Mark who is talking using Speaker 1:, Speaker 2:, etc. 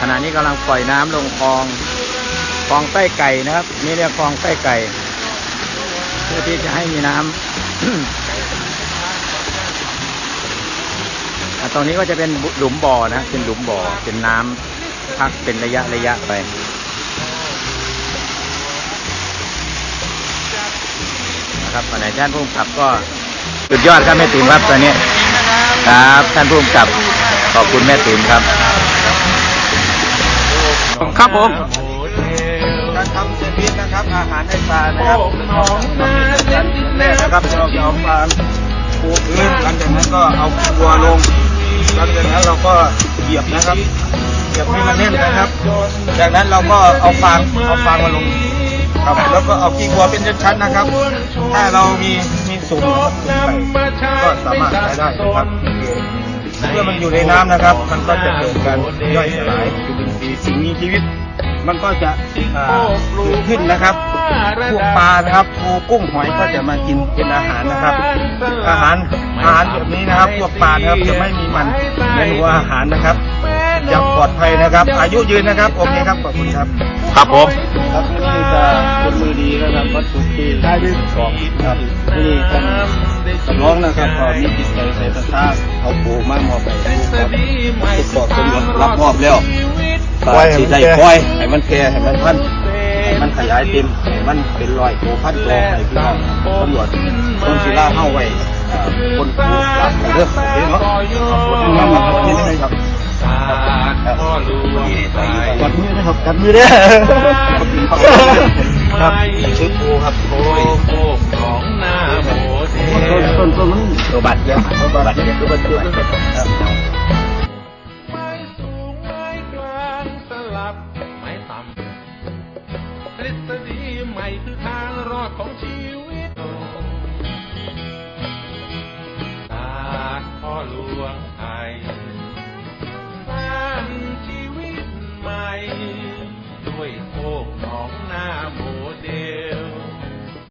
Speaker 1: ขณะนี้กำลังปล่อยน้ำลงคลองคลองไส้ไก่นะครับ นี่เรียกคลองไส้ไก่เพื่อที่จะให้มีน้ำอะตรงนี้ก็จะเป็นหลุมบ่อนะเป็นหลุมบ่อเป็นน้ำพักเป็นระยะระยะไปนะครับวันไหนท่านผู้กำกับก็สุดยอดครับแม่ติ๋มครับตอนนี้ ครับท่านผู้กำกับขอบคุณแม่ติ๋มครับ ครับผม
Speaker 2: การทำแซนด์วิชนะครับ อาหารให้ปลานะครับนะครับเราจะเอาปลาปูพื้นหลังจากนั้นก็เอาตัวลงหลังจากนั้นเราก็เหยียบนะครับเหยียบให้มันแน่นนะครับ จากนั้นเราก็เอาฟางเอาฟางมาลงครับแล้วก็เอากีวัวเป็นชั้นๆนะครับ ถ้าเรามีมีสูงก็สามารถใช้ได้นะครับ เมื่อมันอยู่ในน้ำนะครับ มันก็จะเกิดการย่อยสลายสิ่งมีชีวิต มันก็จะเกิดขึ้นนะครับ พวกปลานะครับปูกุ้งหอยก็จะมากินเป็นอาหารนะครับ อาหารอาหารแบบนี้นะครับ พวกปลานะครับจะไม่มีมันในหัวอาหารนะครับ จะปลอดภัยนะครับ อายุยืนนะครับโอเคครับขอบคุณครับ
Speaker 1: ครับผม
Speaker 2: ครับนี่จะเป็นมือดีนะครับวัตถุที่ได้ที่สองครับนี่ท่านสำร้องนะครับก็มีจิตใจใส่ศรัทธาเอาปูมามอบไปทุกครับทุกปอดเป็นรับมอบแล้วก็สิได้ปล่อยให้มันแก่ให้มันพันให้มันขยายเต็มให้มันเป็นรอยโตพันโตให้พี่น้องตำรวจต้นศิลาเข้าไว้อ่าคนปูหลับเรื่องโอเคเนาะขอบคุณมากครับ กัดมือนะครับกัดมือเด้อครับชื่อปูครับโอ้ย
Speaker 3: ของหน้าโบเท
Speaker 2: ต้นต้นต้นมัน
Speaker 1: ตัวบัตรเยอะตัวบัตรเยอะตัวบัตรเยอะครับ
Speaker 3: ไม้สูงไม้กลางสลับไม้ต่ำทฤษฎีใหม่คือทางรอดของชี